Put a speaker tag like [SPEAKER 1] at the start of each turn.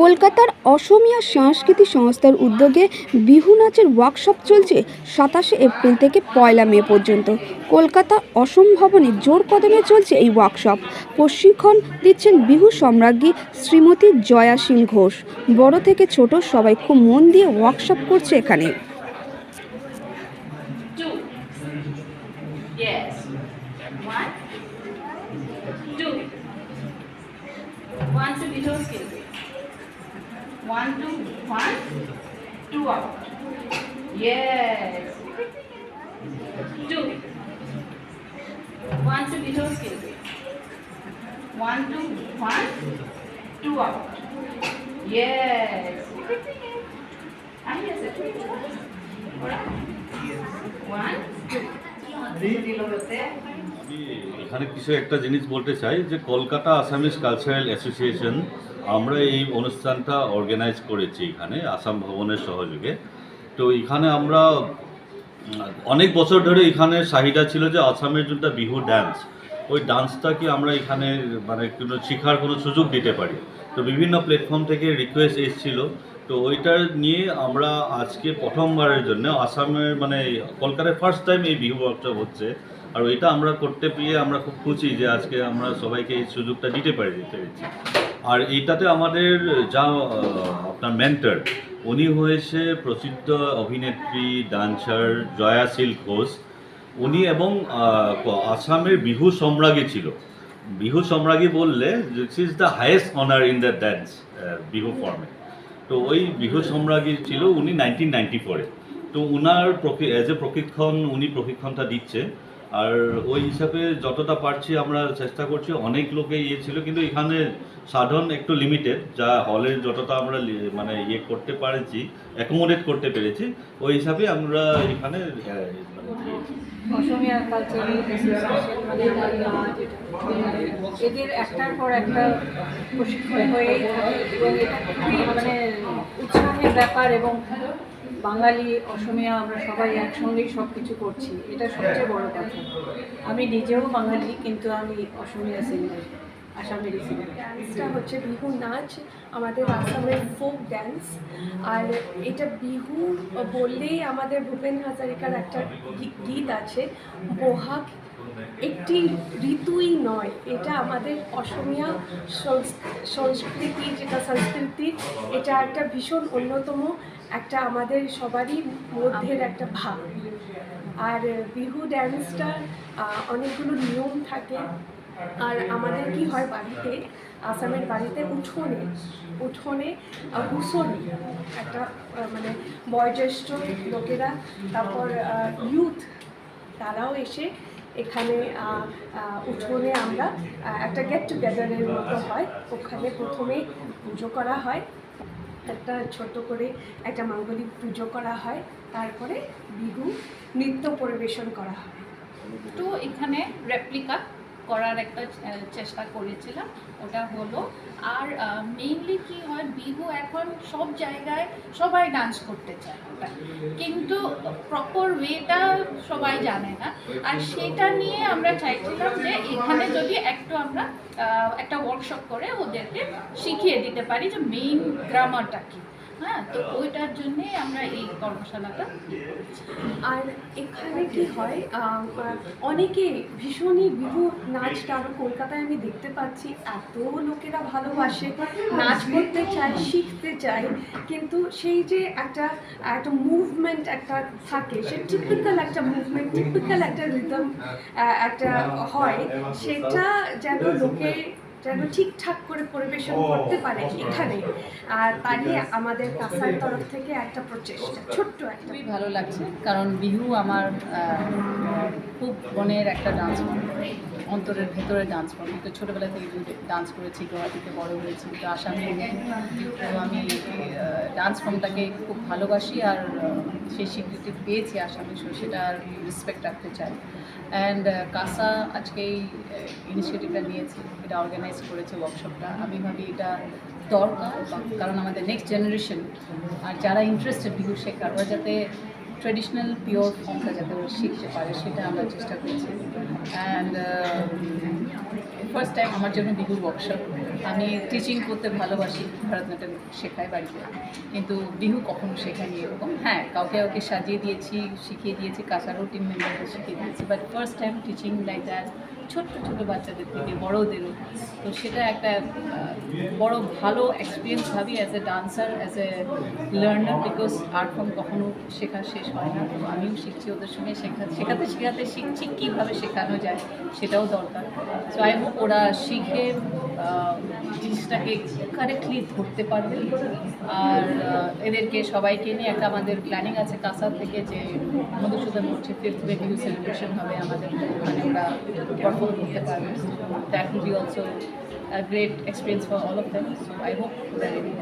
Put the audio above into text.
[SPEAKER 1] কলকাতার অসমিয়া সাংস্কৃতিক সংস্থার উদ্যোগে বিহু নাচের ওয়ার্কশপ চলছে সাতাশে এপ্রিল থেকে পয়লা মে পর্যন্ত কলকাতা অসম ভবনে জোর কদমে চলছে এই ওয়ার্কশপ প্রশিক্ষণ দিচ্ছেন বিহু সম্রাজ্ঞী শ্রীমতী জয়া সিং ঘোষ বড় থেকে ছোট সবাই খুব মন দিয়ে ওয়ার্কশপ করছে এখানে.
[SPEAKER 2] One, two. Little skill. One, two, one, two out. Yes. Two. One to little skill. One, two, one, two out. Yes. Ah, yes. One, two. Dilote.
[SPEAKER 3] আমি এখানে কিছু একটা জিনিস বলতে চাই যে কলকাতা আসামিস কালচারাল অ্যাসোসিয়েশন আমরা এই অনুষ্ঠানটা অর্গানাইজ করেছি এখানে, আসাম ভবনের সহযোগে। তো এখানে আমরা অনেক বছর ধরে এখানে চাহিদা ছিল যে আসামের যেটা বিহু ডান্স ওই ডান্সটাকে আমরা এখানে মানে কোনো শেখার কোনো সুযোগ দিতে পারি? তো বিভিন্ন প্ল্যাটফর্ম থেকে রিকোয়েস্ট এসেছিল। তো ওইটার নিয়ে আমরা আজকে প্রথমবারের জন্য আসামের মানে কলকাতায় ফার্স্ট টাইম এই বিহু ওয়ার্কশপ হচ্ছে। আর ওইটা আমরা করতে পেয়ে আমরা খুব খুশি যে আজকে আমরা সবাইকে এই সুযোগটা দিতে পারি দিতে পেরেছি। আর এইটাতে আমাদের যা আপনার মেন্টর উনি হয়েছে প্রসিদ্ধ অভিনেত্রী, ডান্সার জয়াশীল ঘোষ। উনি এবং আসামের বিহু সম্রাজ্ঞী ছিল। বিহু সম্রাজ্ঞী বললে this is the highest honour in the dance Bihu ফর্মে তো ওই বিহু সম্রাজ্ঞী ছিল উনি নাইনটিন নাইনটি ফোরে তো উনার অ্যাজ এ প্রশিক্ষণ, উনি প্রশিক্ষণটা দিচ্ছে। আর ওই হিসাবে যতটা পারছি আমরা চেষ্টা করছি, অনেক লোকে ইয়ে ছিল, কিন্তু এখানে সাধন একটু লিমিটেড যা হলের যতটা আমরা মানে ইয়ে করতে পারেছি অ্যাকোমোডেট করতে পেরেছি, ওই হিসাবে আমরা এখানে মানে
[SPEAKER 4] মানে মানে ব্যাপার এবং বাঙালি, অসমীয়া, আমরা সবাই একসঙ্গেই সব কিছু করছি। এটা সবচেয়ে বড় কথা। আমি নিজেও বাঙালি, কিন্তু আমি অসমীয়া সিঙ্গার, আসামের
[SPEAKER 5] ডান্সটা হচ্ছে বিহু নাচ, আমাদের আসামের ফোক ড্যান্স আর এটা বিহু বললেই আমাদের ভূপেন হাজারিকার একটা গীত আছে, বহাগ একটি ঋতুই নয়, এটা আমাদের অসমীয়া সংস্কৃতি, যেটা সংস্কৃতি, এটা একটা ভীষণ অন্যতম, একটা আমাদের সবারই মধ্যের একটা ভাব। আর বিহু ড্যান্সটার অনেকগুলো নিয়ম থাকে। আর আমাদের কি হয় বাড়িতে, আসামের বাড়িতে উঠোনে উঠোনে হুসরি একটা মানে বয়োজ্যেষ্ঠ লোকেরা, তারপর ইউথ তারাও এসে এখানে উঠোনে আমরা একটা গেট টুগেদারের মতো হয়। ওখানে প্রথমে পুজো করা হয়। একটা ছোট করে একটা মাঙ্গলিক পুজো করা হয়। তারপরে বিহু নৃত্য পরিবেশন করা হয়।
[SPEAKER 2] তো এখানে রেপ্লিকা করার একটা চেষ্টা করেছিলাম, ওটা হলো। আর মেইনলি কি হয়, বিহু এখন সব জায়গায় সবাই ডান্স করতে চায় ওটা। কিন্তু প্রপার ওয়েটা সবাই জানে না। আর সেটা নিয়ে আমরা চাইছিলাম যে এখানে যদি একটু আমরা একটা ওয়ার্কশপ করে ওদেরকে শিখিয়ে দিতে পারি যে মেইন গ্রামারটা কি। হ্যাঁ তো ওইটার জন্যেই আমরা এই কর্মশালাটা
[SPEAKER 5] আর এখানে কি হয় অনেকে ভীষণই বিহু নাচটা আরও কলকাতায় আমি দেখতে পাচ্ছি, এত লোকেরা ভালোবাসে, নাচ করতে চায়, শিখতে চায়, কিন্তু সেই যে একটা একটা মুভমেন্ট একটা থাকে, সে টিপিক্যাল একটা মুভমেন্ট টিপিক্যাল একটা রিদম একটা হয়, সেটা যেন লোকে যেন ঠিকঠাক করে পরিবেশন করতে পারে এখানে। আর তারই আমাদের কাসার তরফ থেকে একটা প্রচেষ্টা ছোট্ট একটা
[SPEAKER 4] খুবই ভালো লাগছে কারণ বিহু আমার খুব মনের একটা ডান্স ফর্ম। অন্তরের ভেতরে ডান্স ফর্ম। তো ছোটোবেলা থেকে ডান্স করেছি গুয়াহাটিতে বড় হয়েছি তো আসামে তো আমি ডান্স ফর্মটাকে খুব ভালোবাসি আর সেই স্বীকৃতি পেয়েছি আসামে so সেটা আর রেসপেক্ট রাখতে চাই। অ্যান্ড কাসা আজকে এই ইনিশিয়েটিভটা নিয়েছে, এটা অর্গানাইজ করেছে ওয়ার্কশপটা আমি ভাবি এটা দরকার, কারণ আমাদের নেক্সট জেনারেশন আর যারা ইন্টারেস্টেড বিহু শেখার, ওরা যাতে ট্রেডিশনাল পিওর ফর্মটা যাতে শিখতে পারে, সেটা আমরা চেষ্টা করছি। অ্যান্ড ফার্স্ট টাইম আমার জন্য বিহুর ওয়ার্কশপ আমি টিচিং করতে ভালোবাসি, ভারতনাট্যম শেখাই বাড়িতে। কিন্তু বিহু কখনো শেখাইনি এরকম। হ্যাঁ কাউকে কাউকে সাজিয়ে দিয়েছি, শিখিয়ে দিয়েছি কাঁচারও টিম মেম্বারদের শিখিয়ে দিয়েছি। But first time teaching like that ছোট্ট ছোটো বাচ্চাদের থেকে বড়োদেরও তো সেটা একটা বড় ভালো এক্সপিরিয়েন্স ভাবি as a dancer as a learner because art form কখনো শেখা শেষ হয় না। তো আমিও শিখছি ওদের সঙ্গে শেখা, শেখাতে শেখাতে শিখছি কীভাবে শেখানো যায় সেটাও দরকার। সো আই হোপ ওরা শিখে জিনিসটাকে কারেক্টলি ধরতে পারবে আর এদেরকে সবাইকে নিয়ে একটা আমাদের প্ল্যানিং আছে কাসা থেকে যে মধুসূদন হচ্ছে ফিফথ বেবিউ সেলিব্রেশন হবে আমাদের মানে ওরা পারফর্ম করতে পারবে that will be also a great experience for all of them. I ready.